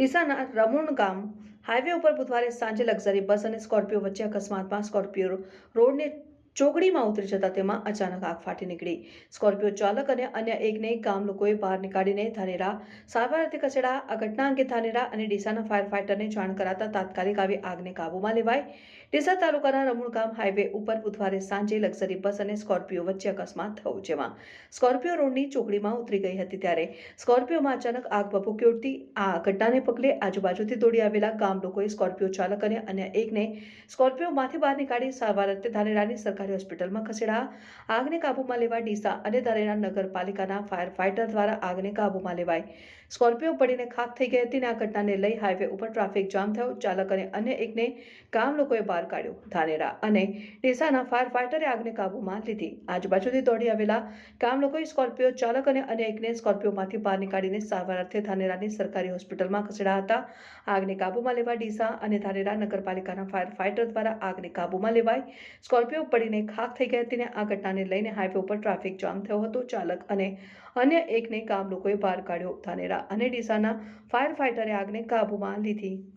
ડીસાના રમુણ ગામ હાઈવે ઉપર બુધવારે સાંજે લક્ઝરી બસ અને સ્કોર્પિયો વચ્ચે અકસ્માતમાં સ્કોર્પિયો રોડને ચોકડીમાં ઉતરી જતા તેમાં અચાનક આગ ફાટી નીકળી. સ્કોર્પિયો ચાલક અને અન્ય એકને ગામ લોકોએ બહાર નીકાળીને ધાનેરા સારવાર અર્થે ખસેડા આ ઘટના અંગે ધાનેરા અને ડીસાના ફાયર ફાઈટરને જાણ કરાતા તાત્કાલિક આવી આગને કાબૂમાં લેવાય. ડીસા તાલુકાના રમુણ ગામ હાઈવે ઉપર બુધવારે સાંજે લક્ઝરી બસ અને સ્કોર્પિયો વચ્ચે અકસ્માત થયો જેમાં સ્કોર્પિયો રોડની ચોકડીમાં ઉતરી ગઈ હતી ત્યારે સ્કોર્પિયોમાં અચાનક આગ ભભૂકી ઉઠતી આ ઘટનાને પગલે આજુબાજુથી દોડી આવેલા ગામ લોકોએ સ્કોર્પિયો ચાલક અને અન્ય એકને સ્કોર્પિયોમાંથી બહાર નીકાળી સારવાર અર્થે ધાનેરાની સરકારી હોસ્પિટલમાં ખસેડાયા આગને કાબૂમાં લેવા ડીસા અને ધાનેરા નગરપાલિકાના ફાયર ફાઇટર દ્વારા આગને કાબૂમાં લેવાઈ સ્કોર્પિયો પડીને ખાખ થઈ ગઈ હતી આ ઘટનાને લઈ હાઈવે ઉપર ટ્રાફિક જામ થયો. ચાલક અને અન્ય એકને ગામ લોકોએ બહાર કાઢ્યો. ધાનેરા અને ડીસાના ફાયર ફાઇટરે આગને કાબૂમાં લીધી. આજુબાજુથી દોડી આવેલા ગામ લોકોએ સ્કોર્પિયો ચાલક અને અન્ય એકને સ્કોર્પિયોમાંથી બહાર નીકાળીને સારવાર અર્થે ધાનેરાની સરકારી હોસ્પિટલમાં ખસેડાયા હતા. આગને કાબૂમાં લેવા ડીસા અને ધાનેરા નગરપાલિકાના ફાયર ફાઇટર દ્વારા આગને કાબૂમાં લેવાઈ સ્કોર્પિયો પડીને ખાખ થઈ ગઈ હતી અને આ ઘટનાને લઈને હાઈવે ઉપર ટ્રાફિક જામ થયો હતો. ચાલક અને અન્ય એકને કામ લોકોએ બહાર કાઢ્યો. ધાનેરા અને ડીસાના ફાયર ફાઇટરે આગને કાબૂમાં લીધી.